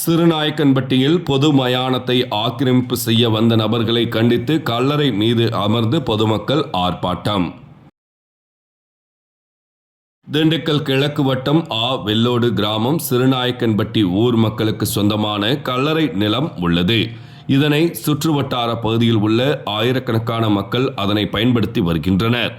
சிறுநாயக்கன்பட்டியில் பொது மயானத்தை ஆக்கிரமிப்பு செய்ய வந்த நபர்களை கண்டித்து கல்லறை மீது அமர்ந்து பொதுமக்கள் ஆர்ப்பாட்டம். திண்டுக்கல் கிழக்கு வட்டம் ஆ வெள்ளோடு கிராமம் சிறுநாயக்கன்பட்டி ஊர் மக்களுக்கு சொந்தமான கல்லறை நிலம் உள்ளது. இதனை சுற்றுவட்டார பகுதியில் உள்ள ஆயிரக்கணக்கான மக்கள் அதனை பயன்படுத்தி வருகின்றனர்.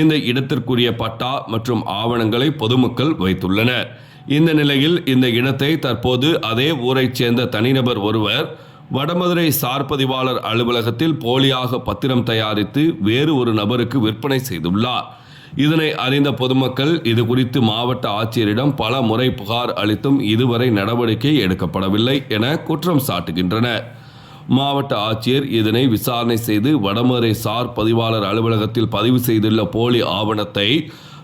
இந்த இடத்திற்குரிய பட்டா மற்றும் ஆவணங்களை பொதுமக்கள் வைத்துள்ளனர். இந்த நிலையில் இந்த இனத்தை தற்போது அதே ஊரைச் சேர்ந்த தனிநபர் ஒருவர் வடமதுரை சார்பதிவாளர் அலுவலகத்தில் போலியாக பத்திரம் தயாரித்து வேறு ஒரு நபருக்கு விற்பனை செய்துள்ளார். இதனை அறிந்த பொதுமக்கள் இது குறித்து மாவட்ட ஆட்சியரிடம் பல முறை புகார் அளித்தும் இதுவரை நடவடிக்கை எடுக்கப்படவில்லை என குற்றம் சாட்டுகின்றனர். மாவட்ட ஆட்சியர் இதனை விசாரணை செய்து வடமதுரை சார் பதிவாளர் அலுவலகத்தில் பதிவு செய்துள்ள போலி ஆவணத்தை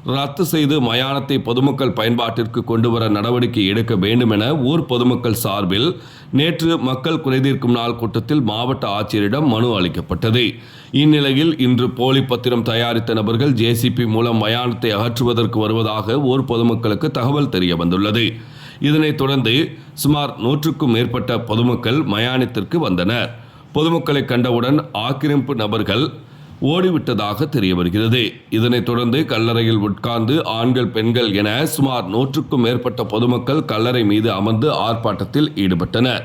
ரத்து செய்து மயானத்தை பொதுமக்கள் பயன்பாட்டிற்கு கொண்டு வர நடவடிக்கை எடுக்க வேண்டும் என ஊர் பொதுமக்கள் சார்பில் நேற்று மக்கள் குறைதீர்க்கும் நாள் கூட்டத்தில் மாவட்ட ஆட்சியரிடம் மனு அளிக்கப்பட்டது. இந்நிலையில் இன்று போலி பத்திரம் தயாரித்த நபர்கள் ஜேசிபி மூலம் மயானத்தை அகற்றுவதற்கு வருவதாக ஊர் பொதுமக்களுக்கு தகவல் தெரிய வந்துள்ளது இதனைத் தொடர்ந்து சுமார் நூற்றுக்கும் மேற்பட்ட பொதுமக்கள் மயானத்திற்கு வந்தனர். பொதுமக்களை கண்டவுடன் ஆக்கிரமிப்பு நபர்கள் ஓடிவிட்டதாக தெரிய வருகிறது இதனைத் தொடர்ந்து கல்லறையில் உட்கார்ந்து ஆண்கள் பெண்கள் என சுமார் நூற்றுக்கும் மேற்பட்ட பொதுமக்கள் கல்லறை மீது அமர்ந்து ஆர்ப்பாட்டத்தில் ஈடுபட்டனர்.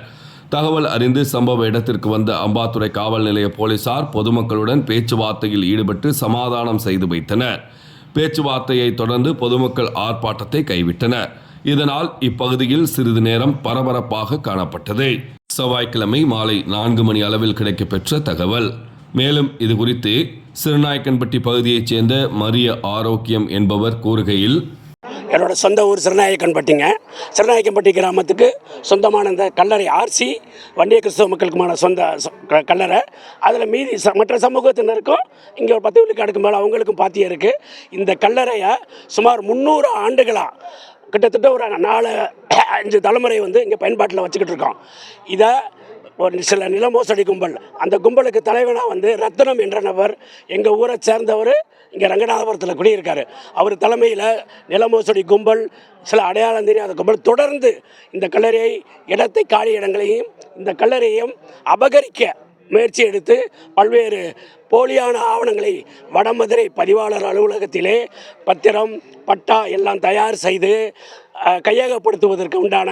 தகவல் அறிந்து சம்பவ இடத்திற்கு வந்த அம்பாத்துறை காவல் நிலைய போலீசார் பொதுமக்களுடன் பேச்சுவார்த்தையில் ஈடுபட்டு சமாதானம் செய்து வைத்தனர். பேச்சுவார்த்தையை தொடர்ந்து பொதுமக்கள் ஆர்ப்பாட்டத்தை கைவிட்டனர். இதனால் இப்பகுதியில் சிறிது நேரம் பரபரப்பாக காணப்பட்டது. செவ்வாய்க்கிழமை மாலை நான்கு மணி அளவில் கிடைக்கப்பெற்ற தகவல். மேலும் இது குறித்து சிறுநாயக்கன்பட்டி பகுதியைச் சேர்ந்த மரிய ஆரோக்கியம் என்பவர் கூறுகையில் என்னோட சொந்த ஊர் சிறுநாயக்கன்பட்டிங்க சிறுநாயக்கன்பட்டி கிராமத்துக்கு சொந்தமான இந்த கல்லறை ஆர்சி வண்டிய கிறிஸ்தவ மக்களுக்குமான சொந்த க- கல்லறை. அதில் மீதி ச- மற்ற சமூகத்தினருக்கும் இங்கே ஒரு பத்து விழுக்காடுக்கு மேலே அவங்களுக்கும் பாத்தியம் இருக்குது இந்த கல்லறையை சுமார் முந்நூறு ஆண்டுகளாக கிட்டத்தட்ட ஒரு நாலு அஞ்சு தலைமுறை வந்து இங்கே பயன்பாட்டில் வச்சுக்கிட்டு இருக்கோம். இதை ஒரு சில நில மோசடி கும்பல். அந்த கும்பலுக்கு தலைவனாக வந்து ரத்னம் என்ற நபர் எங்கள் ஊரை சேர்ந்தவர் இங்கே ரங்கநாதபுரத்தில் குடியிருக்காரு. அவர் தலைமையில் நில மோசடி கும்பல் சில அடையாளம் தெரியாத கும்பல் தொடர்ந்து இந்த கல்லறையை இடத்தை காலி இடங்களையும் இந்த கல்லறையையும் அபகரிக்க முயற்சி எடுத்து பல்வேறு போலியான ஆவணங்களை வடமதுரை பதிவாளர் அலுவலகத்திலே பத்திரம் பட்டா எல்லாம் தயார் செய்து கையகப்படுத்துவதற்கு உண்டான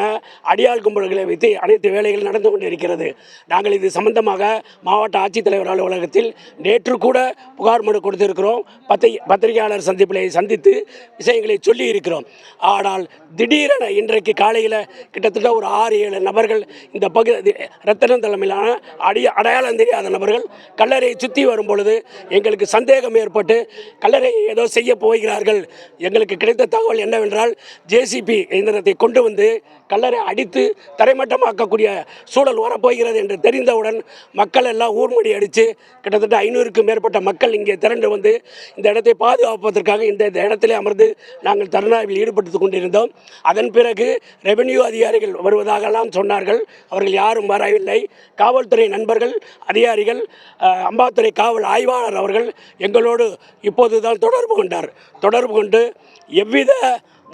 அடியாள் கும்பல்களை வைத்து அனைத்து வேலைகள் நடந்து கொண்டிருக்கிறது. நாங்கள் இது சம்பந்தமாக மாவட்ட ஆட்சித்தலைவர் அலுவலகத்தில் நேற்று கூட புகார் மனு கொடுத்திருக்கிறோம். பத்திரி பத்திரிகையாளர் சந்திப்பிலை சந்தித்து விஷயங்களை சொல்லி இருக்கிறோம் ஆனால் திடீரென இன்றைக்கு காலையில் கிட்டத்தட்ட ஒரு ஆறு ஏழு நபர்கள் இந்த பகுதி ரத்தனம் தலைமையிலான அடி அடையாளம் தெரியாத நபர்கள் கல்லறையை சுற்றி வரும் பொழுது எங்களுக்கு சந்தேகம் ஏற்பட்டு கல்லறையை ஏதோ செய்ய போகிறார்கள். எங்களுக்கு கிடைத்த தகவல் என்னவென்றால் ஜேசிபி இயந்திரத்தை கொண்டு வந்து கல்லறை அடித்து தரைமட்டமாக்கக்கூடிய சூழல் வரப்போகிறது என்று தெரிந்தவுடன் மக்கள் எல்லாம் ஊர்மொழி அடித்து கிட்டத்தட்ட ஐநூறுக்கும் மேற்பட்ட மக்கள் இங்கே திரண்டு வந்து இந்த இடத்தை பாதுகாப்பதற்காக இந்த இந்த இடத்திலே அமர்ந்து நாங்கள் தருணாவில் ஈடுபட்டு கொண்டிருந்தோம். அதன் பிறகு ரெவென்யூ அதிகாரிகள் வருவதாகலாம் சொன்னார்கள். அவர்கள் யாரும் வரவில்லை. காவல்துறை நண்பர்கள் அதிகாரிகள் அம்பாத்துறை காவல் ஆய்வாளர் அவர்கள் எங்களோடு இப்போதுதான் தொடர்பு கொண்டார். தொடர்பு கொண்டு எவ்வித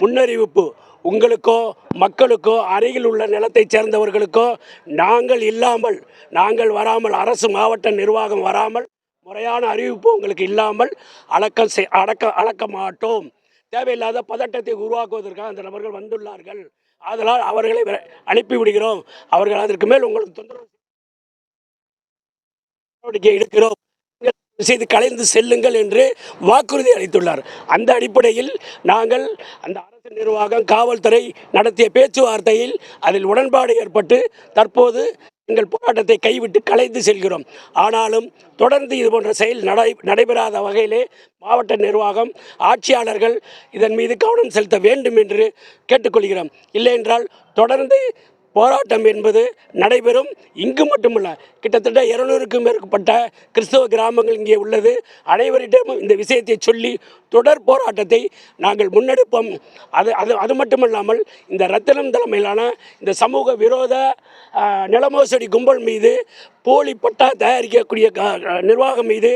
முன்னறிவிப்பு உங்களுக்கோ மக்களுக்கோ அருகில் உள்ள நிலத்தைச் சேர்ந்தவர்களுக்கோ நாங்கள் இல்லாமல் நாங்கள் வராமல் அரசு மாவட்ட நிர்வாகம் வராமல் முறையான அறிவிப்பு உங்களுக்கு இல்லாமல் அடக்கம் செய் அடக்க அடக்க மாட்டோம். தேவையில்லாத பதட்டத்தை உருவாக்குவதற்காக அந்த நபர்கள் வந்துள்ளார்கள். ஆதலால் அவர்களை விர- அனுப்பி விடுகிறோம். அவர்கள் அதற்கு மேல் உங்களுக்கு தொந்தரவு நடவடிக்கை எடுக்கிறோம். செய்து கலைந்து செல்லுங்கள் என்று வாக்குறுதி அளித்துள்ளார். அந்த அடிப்படையில் நாங்கள் அந்த அரசு நிர்வாகம் காவல்துறை நடத்திய பேச்சுவார்த்தையில் அதில் உடன்பாடு ஏற்பட்டு தற்போது எங்கள் போராட்டத்தை கைவிட்டு கலைந்து செல்கிறோம். ஆனாலும் தொடர்ந்து இது போன்ற செயல் நடை நடைபெறாத வகையிலே மாவட்ட நிர்வாகம் ஆட்சியாளர்கள் இதன் மீது கவனம் செலுத்த வேண்டும் என்று கேட்டுக்கொள்கிறோம். இல்லை என்றால் தொடர்ந்து போராட்டம் என்பது நடைபெறும். இங்கு மட்டுமல்ல கிட்டத்தட்ட இருநூறுக்கும் மேற்பட்ட கிறிஸ்தவ கிராமங்கள் இங்கே உள்ளது. அனைவரிடமும் இந்த விஷயத்தை சொல்லி தொடர் போராட்டத்தை நாங்கள் முன்னெடுப்போம். அது அது அது மட்டுமல்லாமல் இந்த ரத்தினம் தலைமையிலான இந்த சமூக விரோத நிலமோசடி கும்பல் மீது போலி பட்டா தயாரிக்கக்கூடிய நிர்வாகம் மீது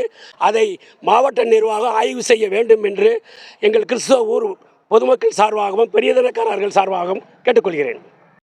அதை மாவட்ட நிர்வாகம் ஆய்வு செய்ய வேண்டும் என்று எங்கள் கிறிஸ்தவ ஊர் பொதுமக்கள் சார்பாகவும் பெரியதனக்காரர்கள் சார்பாகவும் கேட்டுக்கொள்கிறேன்.